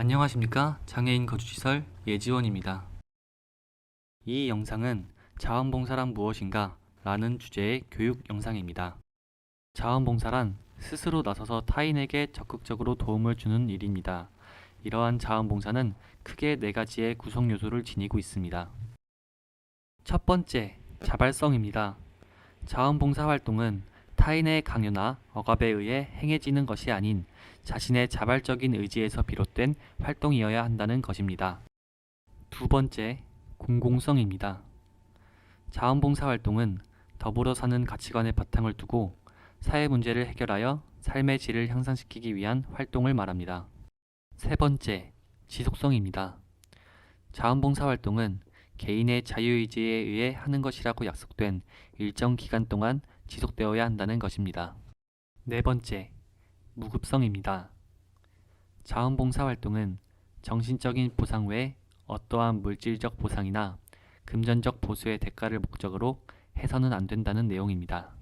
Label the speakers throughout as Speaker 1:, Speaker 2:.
Speaker 1: 안녕하십니까 장애인 거주시설 예지원입니다. 이 영상은 자원봉사란 무엇인가 라는 주제의 교육 영상입니다. 자원봉사란 스스로 나서서 타인에게 적극적으로 도움을 주는 일입니다. 이러한 자원봉사는 크게 네 가지의 구성 요소를 지니고 있습니다. 첫 번째, 자발성입니다. 자원봉사 활동은 타인의 강요나 억압에 의해 행해지는 것이 아닌 자신의 자발적인 의지에서 비롯된 활동이어야 한다는 것입니다. 두 번째, 공공성입니다. 자원봉사 활동은 더불어 사는 가치관의 바탕을 두고 사회 문제를 해결하여 삶의 질을 향상시키기 위한 활동을 말합니다. 세 번째, 지속성입니다. 자원봉사 활동은 개인의 자유의지에 의해 하는 것이라고 약속된 일정 기간 동안 지속되어야 한다는 것입니다. 네 번째, 무급성입니다. 자원봉사 활동은 정신적인 보상 외에 어떠한 물질적 보상이나 금전적 보수의 대가를 목적으로 해서는 안 된다는 내용입니다.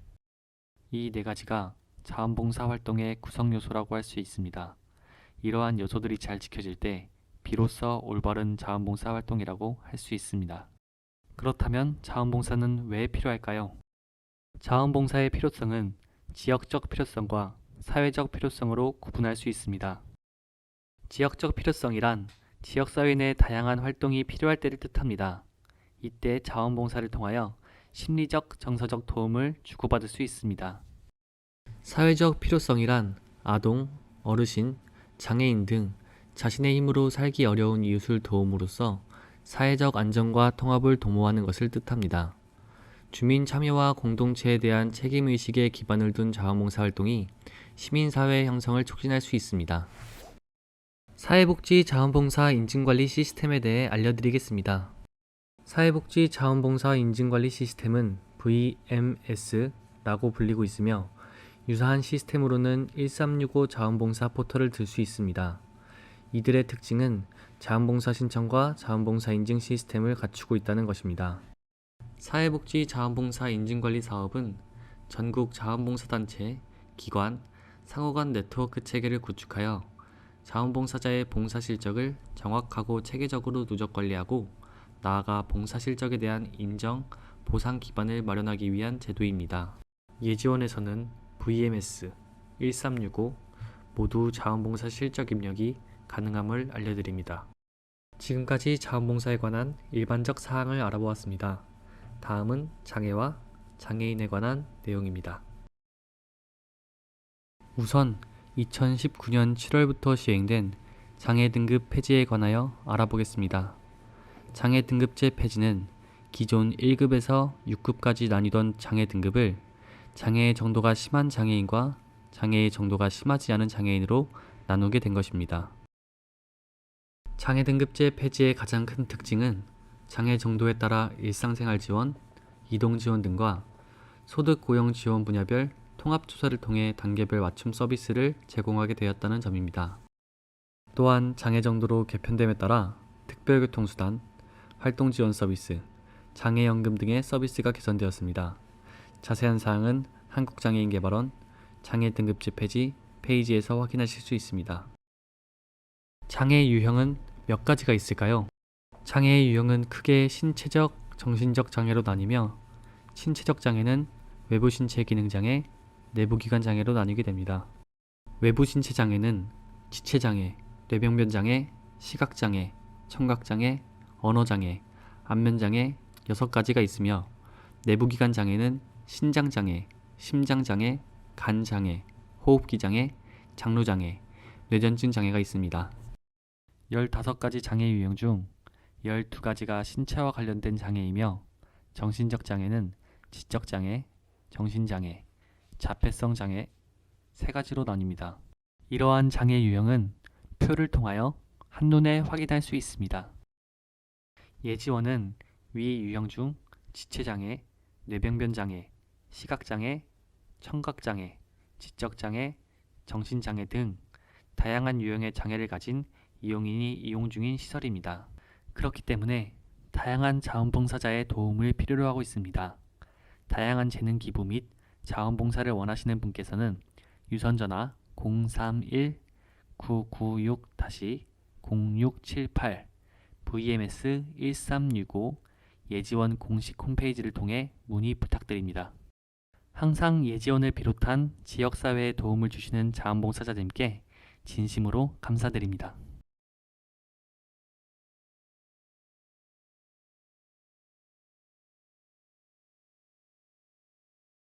Speaker 1: 이 네 가지가 자원봉사 활동의 구성 요소라고 할 수 있습니다. 이러한 요소들이 잘 지켜질 때 비로소 올바른 자원봉사 활동이라고 할 수 있습니다. 그렇다면 자원봉사는 왜 필요할까요? 자원봉사의 필요성은 지역적 필요성과 사회적 필요성으로 구분할 수 있습니다. 지역적 필요성이란 지역사회 내 다양한 활동이 필요할 때를 뜻합니다. 이때 자원봉사를 통하여 심리적, 정서적 도움을 주고받을 수 있습니다. 사회적 필요성이란 아동, 어르신, 장애인 등 자신의 힘으로 살기 어려운 이웃을 도움으로써 사회적 안정과 통합을 도모하는 것을 뜻합니다. 주민 참여와 공동체에 대한 책임의식에 기반을 둔 자원봉사 활동이 시민사회 형성을 촉진할 수 있습니다. 사회복지 자원봉사 인증관리 시스템에 대해 알려드리겠습니다. 사회복지 자원봉사 인증관리 시스템은 VMS라고 불리고 있으며 유사한 시스템으로는 1365 자원봉사 포털을 들 수 있습니다. 이들의 특징은 자원봉사 신청과 자원봉사 인증 시스템을 갖추고 있다는 것입니다. 사회복지 자원봉사 인증관리 사업은 전국 자원봉사단체, 기관, 상호간 네트워크 체계를 구축하여 자원봉사자의 봉사 실적을 정확하고 체계적으로 누적 관리하고 나아가 봉사 실적에 대한 인정, 보상 기반을 마련하기 위한 제도입니다. 예지원에서는 VMS 1365 모두 자원봉사 실적 입력이 가능함을 알려드립니다. 지금까지 자원봉사에 관한 일반적 사항을 알아보았습니다. 다음은 장애와 장애인에 관한 내용입니다. 우선 2019년 7월부터 시행된 장애 등급 폐지에 관하여 알아보겠습니다. 장애 등급제 폐지는 기존 1급에서 6급까지 나뉘던 장애 등급을 장애의 정도가 심한 장애인과 장애의 정도가 심하지 않은 장애인으로 나누게 된 것입니다. 장애 등급제 폐지의 가장 큰 특징은 장애 정도에 따라 일상생활 지원, 이동 지원 등과 소득 고용 지원 분야별 통합 조사를 통해 단계별 맞춤 서비스를 제공하게 되었다는 점입니다. 또한 장애 정도로 개편됨에 따라 특별교통수단, 활동 지원 서비스, 장애연금 등의 서비스가 개선되었습니다. 자세한 사항은 한국장애인개발원 장애 등급제 폐지 페이지에서 확인하실 수 있습니다. 장애 유형은 몇 가지가 있을까요? 장애의 유형은 크게 신체적, 정신적 장애로 나뉘며 신체적 장애는 외부 신체 기능 장애, 내부 기관 장애로 나뉘게 됩니다. 외부 신체 장애는 지체 장애, 뇌병변 장애, 시각 장애, 청각 장애, 언어 장애, 안면 장애 6가지가 있으며 내부 기관 장애는 신장 장애, 심장 장애, 간 장애, 호흡기 장애, 장루 장애, 뇌전증 장애가 있습니다. 15가지 장애 유형 중 12가지가 신체와 관련된 장애이며 정신적 장애는 지적 장애, 정신 장애, 자폐성 장애 세 가지로 나뉩니다. 이러한 장애 유형은 표를 통하여 한눈에 확인할 수 있습니다. 예지원은 위 유형 중 지체 장애, 뇌병변 장애, 시각 장애, 청각 장애, 지적 장애, 정신 장애 등 다양한 유형의 장애를 가진 이용인이 이용 중인 시설입니다. 그렇기 때문에 다양한 자원봉사자의 도움을 필요로 하고 있습니다. 다양한 재능 기부 및 자원봉사를 원하시는 분께서는 유선전화 0678 VMS 1365 예지원 공식 홈페이지를 통해 문의 부탁드립니다. 항상 예지원을 비롯한 지역사회에 도움을 주시는 자원봉사자님께 진심으로 감사드립니다.